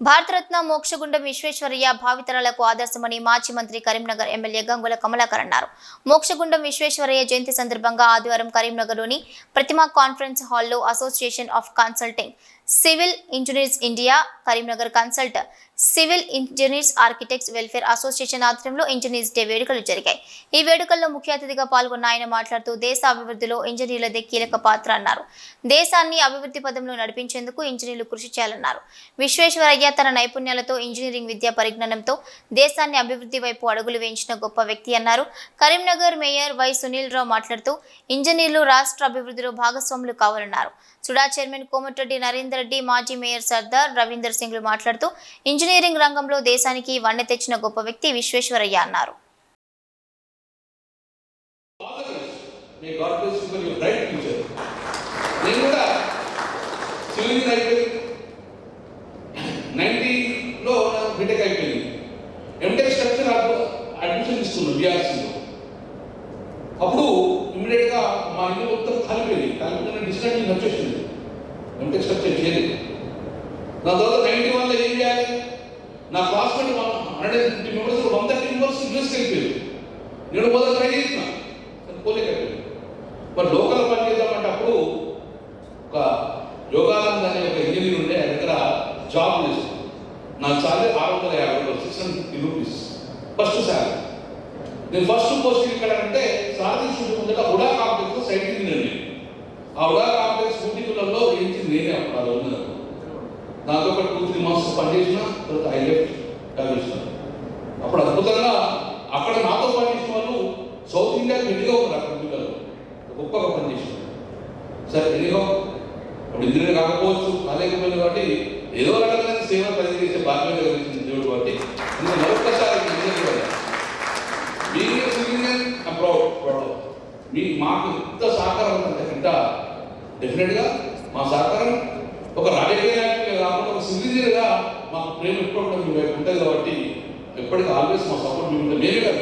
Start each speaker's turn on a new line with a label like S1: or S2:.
S1: భారతరత్న మోక్షగుండం విశ్వేశ్వరయ్య భావితరాలకు ఆదర్శమని మాజీ మంత్రి కరీంనగర్ ఎమ్మెల్యే గంగుల కమలాకర్ అన్నారు. మోక్షగుండం విశ్వేశ్వరయ్య జయంతి సందర్భంగా ఆదివారం కరీంనగర్లోని ప్రతిమా కాన్ఫరెన్స్ హాల్లో association of consulting civil engineers India Karimnagar consult. Civil engineers architects welfare association ఆధ్వర్యంలో ఇంజనీర్స్ డే వేడుకలు జరిగాయి. ఈ వేడుకల్లో ముఖ్య అతిథిగా పాల్గొన్న ఆయన మాట్లాడుతూ దేశ అభివృద్ధిలో ఇంజనీర్లదే కీలక పాత్ర అన్నారు. దేశాన్ని అభివృద్ధి పదంలో నడిపించేందుకు ఇంజనీర్లు కృషి చేయాలన్నారు. విశ్వేశ్వరయ్య తన నైపుణ్యాలతో ఇంజనీరింగ్ విద్యా పరిజ్ఞానంతో దేశాన్ని అభివృద్ధి వైపు అడుగులు వేయించిన గొప్ప వ్యక్తి అన్నారు. కరీంనగర్ మేయర్ వై సునీల్ రావు మాట్లాడుతూ ఇంజనీర్లు రాష్ట్ర అభివృద్ధిలో భాగస్వాములు కావాలన్నారు. సుడా చైర్మన్ కోమటిరెడ్డి నరేందర్ రెడ్డి మాజీ మేయర్ సర్దార్ రవీందర్ సింగ్లు మాట్లాడుతూ ఇంజనీరింగ్ రంగంలో దేశానికి వన్నె తెచ్చిన గొప్ప వ్యక్తి విశ్వేశ్వరయ్య అన్నారు.
S2: అడ్మిషన్ ఇస్తున్నాను బీఆర్సీలో అప్పుడు ఇమ్మీడియట్గా మా ఇల్లు మొత్తం కాలిపోయింది కాలిపోయిన వచ్చేసింది. ఎంటెక్ స్ట్రక్చర్ చేయలేదు నా తర్వాత నైన్టీ వన్లో ఏం చేయాలి? నా classmate hundred and fifty members one thirty members US వెళ్ళిపోయారు. నేను మొదలు ట్రై చేసిన. కానీ పోలేకపోయాను మరి లోకల్ పని చేద్దామంటే అప్పుడు ఒక యోగానంద్ అనే ఒక ఇంజనీర్ ఉండే ఆయన దగ్గర జాబ్ చేస్తుంది నా సాలరీ ఆరు వందల యాభై రూపాయలు six hundred rupees first salary నేను ఫస్ట్ పోస్ట్ ఇక్కడ అంటే సారథి స్కూల్ కూడా ఉడా కాంప్లెక్స్ సైట్ ఇంజనీర్ నేను ఆ ఉడా కాంప్లెక్స్ ఊటికులలో వేయించింది నేనే అప్పుడు అది ఉంది నాకు ఒక టూ త్రీ మంత్స్ పనిచేసిన తర్వాత ఐ లెఫ్ట్ కలిసిన అప్పుడు అద్భుతంగా అక్కడ నాతో పనిచేసిన వాళ్ళు సౌత్ ఇండియా ఎన్నిగా ఉన్నారు అక్కడ పిల్లలు గొప్పగా పనిచేసిన సరే ఎన్నిగా ఇప్పుడు ఇంజనీర్ కాకపోవచ్చు కాలేకపోయింది కాబట్టి ఏదో రకంగా సేవ పనిచేసే బాధ్యత కలిగించింది దేవుడు కాబట్టి ఇంకా మరొకసారి ఇంజనీర్ కూడా మీరు మీ మాకు ఎంత సహకారం ఉందంటే డెఫినెట్గా మా సహకారం ఒక రాజకీయ నాయకులుగా కాకుండా ఒక సివిల్ మాకు ప్రేమ ఎప్పుడు మీ వైపు ఉంటుంది కాబట్టి ఎప్పటికీ ఆల్వేస్ మా సపోర్ట్ మీ ఉంటుంది. మేమే కాదు